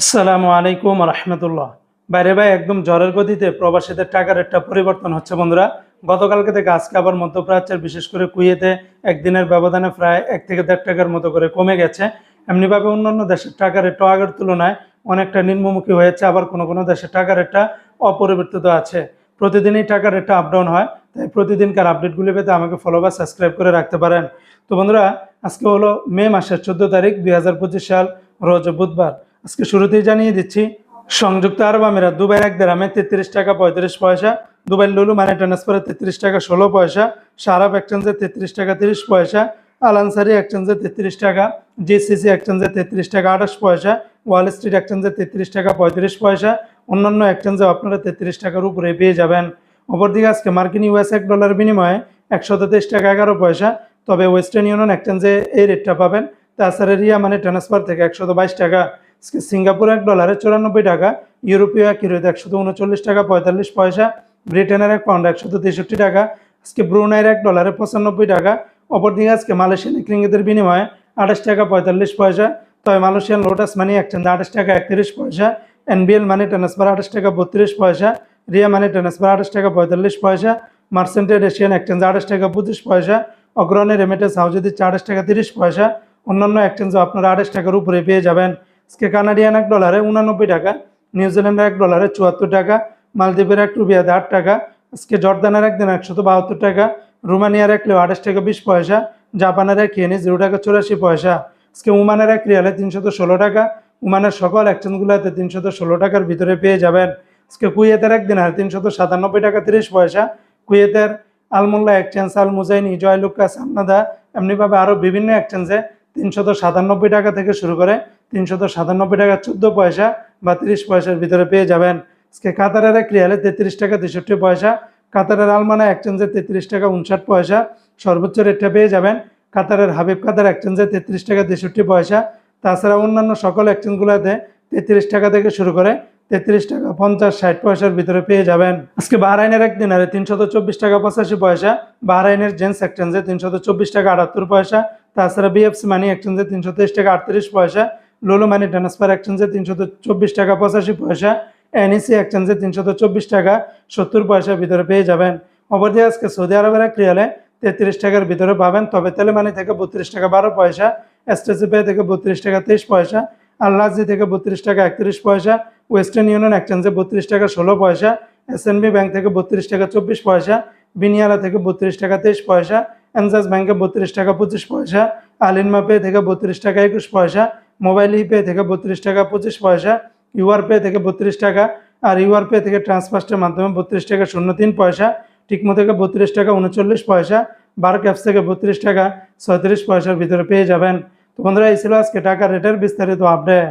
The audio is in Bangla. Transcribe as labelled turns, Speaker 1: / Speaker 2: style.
Speaker 1: আসসালামু আলাইকুম রহমতুল্লাহ। বাইরে ভাই, একদম জ্বরের গতিতে প্রবাসীদের টাকার একটা পরিবর্তন হচ্ছে বন্ধুরা। গতকালকে থেকে আজকে আবার মধ্যপ্রাচ্যের, বিশেষ করে কুয়েতে একদিনের ব্যবধানে প্রায় এক থেকে দেড় টাকার মতো করে কমে গেছে। এমনিভাবে অন্যান্য দেশের টাকার রেটটা আগের তুলনায় অনেকটা নিম্নমুখী হয়েছে, আবার কোনো কোনো দেশের টাকার রেটটা অপরিবর্তিত আছে। প্রতিদিনই টাকার রেটটা আপ ডাউন হয়, তাই প্রতিদিনকার আপডেটগুলি পেতে আমাকে ফলো বা সাবস্ক্রাইব করে রাখতে পারেন। তো বন্ধুরা, আজকে হলো মে মাসের চোদ্দ তারিখ, দুই হাজার পঁচিশ সাল, রোজ বুধবার। আজকে শুরুতেই জানিয়ে দিচ্ছি, সংযুক্ত আরব আমিরাত, দুবাইয়ের এক দেরামে তেত্রিশ টাকা পঁয়ত্রিশ পয়সা দুবাই লুলু মানে ট্রান্সফারে তেত্রিশ টাকা ষোলো পয়সা সারাপ এক্সচেঞ্জে তেত্রিশ টাকা তিরিশ পয়সা আলানসারি এক্সচেঞ্জে তেত্রিশ টাকা, জিসিসি এক্সচেঞ্জে তেত্রিশ টাকা আঠাশ পয়সা, ওয়াল স্ট্রিট এক্সচেঞ্জে তেত্রিশ টাকা পঁয়ত্রিশ পয়সা, অন্যান্য এক্সচেঞ্জে আপনারা তেত্রিশ টাকার উপরে পেয়ে যাবেন। অপরদিকে আজকে মার্কিন ইউএস এক ডলার বিনিময়ে একশত তেইশ টাকা এগারো পয়সা, তবে ওয়েস্টার্ন ইউনিয়ন এক্সচেঞ্জে এই রেটটা পাবেন, তাছাড়া রিয়া মানে ট্রান্সফার থেকে একশত বাইশ টাকা। সিঙ্গাপুর এক ডলারে চুরানব্বই টাকা, ইউরোপীয় এক ইউরোতে একশত উনচল্লিশ টাকা, পঁয়তাল্লিশ পয়সা, ব্রিটেনের এক পাউন্ড একশত তেষট্টি টাকা, আজকে ব্রুনাইয়ের এক ডলারে পঁচানব্বই টাকা, অপরদিকে আজকে মালয়েশিয়ান ইংরেজের বিনিময়ে আঠাশ টাকা, পঁয়তাল্লিশ পয়সা, তবে মালয়েশিয়ান লোটাস মানি একচেঞ্জ আঠাশ টাকা, একত্রিশ পয়সা, এনবিএল মানি ট্রান্সফার আঠাশ টাকা, বত্রিশ পয়সা, রিয়া মানি ট্রান্সফার আঠাশ টাকা, পঁয়তাল্লিশ পয়সা মার্সেন্টেড এশিয়ান এক্সচেঞ্জ আঠাশ টাকা, পঁচিশ পয়সা, অগ্রণী রেমিটেন্স হাউজে দিচ্ছে আঠাশ টাকা, তিরিশ পয়সা, অন্যান্য এক্সচেঞ্জও আপনারা আঠাশ টাকার উপরে পেয়ে যাবেন। আজকে কানাডিয়ান এক ডলারে উনানব্বই টাকা নিউজিল্যান্ডের এক ডলারে চুয়াত্তর টাকা, মালদ্বীপের এক রুবিয়াতে আট টাকা, আজকে জর্দানের একদিন একশত বাহাত্তর টাকা, রোমানিয়ার এক লেও আঠাশ টাকা বিশ পয়সা, জাপানের এক ইয়েনে জিরো টাকা চুরাশি পয়সা, আজকে উমানের এক রিয়ালে তিনশত ষোলো টাকা উমানের সকল এক্সচেঞ্জগুলোতে তিনশত ষোলো টাকার ভিতরে পেয়ে যাবেন। আজকে কুয়েতের একদিন আর তিনশত সাতানব্বই টাকা তিরিশ পয়সা, কুয়েতের আলমোল্লা এক্সচেঞ্জ, আল মুজাইনি জয়লুক্কা সামনাদা এমনিভাবে আরও বিভিন্ন এক্সচেঞ্জে তিনশত সাতানব্বই টাকা থেকে শুরু করে তিনশত সাতানব্বই টাকা চোদ্দ পয়সা বা তিরিশ পয়সার ভিতরে পেয়ে যাবেন। আজকে কাতারের এক রিয়ালে তেত্রিশ টাকা তেষট্টি পয়সা, কাতারের আলমানা এক্সচেঞ্জে তেত্রিশ টাকা উনষাট পয়সা, সর্বোচ্চ রেটটা পেয়ে যাবেন কাতারের হাবিব কাতার এক্সচেঞ্জে তেত্রিশ টাকা তেষট্টি পয়সা। তাছাড়া অন্যান্য সকল এক্সচেঞ্জগুলোতে তেত্রিশ টাকা থেকে শুরু করে তেত্রিশ টাকা পঞ্চাশ ষাট পয়সার ভিতরে পেয়ে যাবেন। আজকে বাহরাইনের এক দিনারে তিনশত চব্বিশ টাকা পঁচাশি পয়সা, বাহরাইনের জেন্টস এক্সচেঞ্জে তিনশত চব্বিশ টাকা আটাত্তর পয়সা, তাছাড়া বিএফসি মানি এক্সচেঞ্জে তিনশো তেইশ টাকা আটত্রিশ পয়সা লোলো মানি ট্রান্সফার এক্সচেঞ্জে তিনশত চব্বিশ টাকা, পঁচাশি পয়সা এনইসি এক্সচেঞ্জে তিনশত চব্বিশ টাকা, সত্তর পয়সার ভিতরে পেয়ে যাবেন। অপরদিকে আজকে সৌদি আরবের এক রিয়ালে তেত্রিশ টাকার ভিতরে পাবেন। তবে তেলেমানি থেকে বত্রিশ টাকা বারো পয়সা এসটিসি পে থেকে বত্রিশ টাকা তেইশ পয়সা আল্লাহজি থেকে বত্রিশ টাকা একত্রিশ পয়সা ওয়েস্টার্ন ইউনিয়ন এক্সচেঞ্জে বত্রিশ টাকা ষোলো পয়সা এসএনবি ব্যাংক থেকে বত্রিশ টাকা চব্বিশ পয়সা বিনিয়ালা থেকে বত্রিশ টাকা তেইশ পয়সা এনজাস ব্যাংকে বত্রিশ টাকা পঁচিশ পয়সা আলিনমা পে থেকে বত্রিশ টাকা একুশ পয়সা মোবাইল ইপে থেকে বত্রিশ টাকা, পঁচিশ পয়সা ইউআর পে থেকে বত্রিশ টাকা আর ইউআর পে থেকে ট্রান্সফার্স্টের মাধ্যমে বত্রিশ টাকা শূন্য তিন পয়সা টিকমো থেকে বত্রিশ টাকা উনচল্লিশ পয়সা বার্ক অ্যাপস থেকে বত্রিশ টাকা ছয়ত্রিশ পয়সার ভিতরে পেয়ে যাবেন। তো বন্ধুরা, এই ছিল আজকে টাকা রেটের বিস্তারিত আপডেট